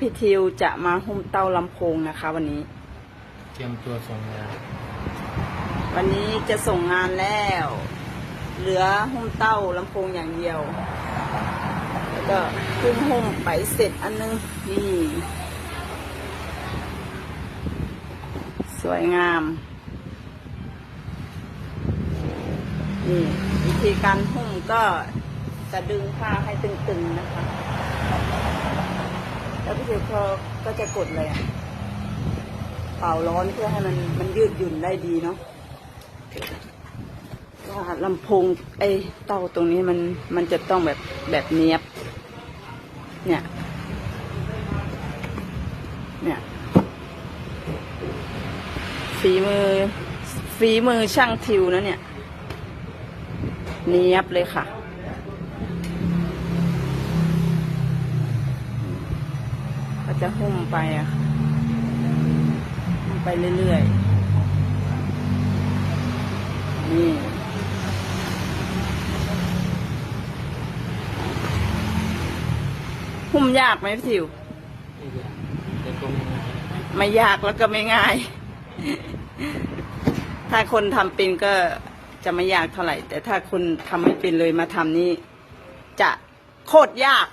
พี่ทิวจะมาหุ้มเต้าลำโพงนะคะ วันนี้ เตรียมตัวส่งงาน วันนี้จะส่งงานแล้ว เหลือหุ้มเต้าลำโพงอย่างเดียว แล้วก็เพิ่งหุ้มไปเสร็จอันนึงนี่สวยงาม นี่วิธีการหุ้มก็จะดึงผ้าให้ตึงๆนะคะ แล้วพี่เทพอก็จะกดเลยอะเป่าร้อนเพื่อให้มันมันยืดหยุ่นได้ดีเนาะว่าลำโพงไอ้เต้าตรงนี้มันมันจะต้องแบบแบบเนี้ยบ เนี่ย เนี่ยฝีมือฝีมือช่างทิวนะเนี่ย เนียบเลยค่ะ จะหุ้มไปอะค่ะหุ้มไปเรื่อยๆ นี่หุ้มยากไหมพี่ทิวไม่ยากแต่ก็ไม่ง่ายไม่ยากแล้วก็ไม่ง่าย ถ้าคนทำเป็นก็จะไม่ยากเท่าไหร่ แต่ถ้าคนทำไม่เป็นเลยมาทำนี่จะโคตรยาก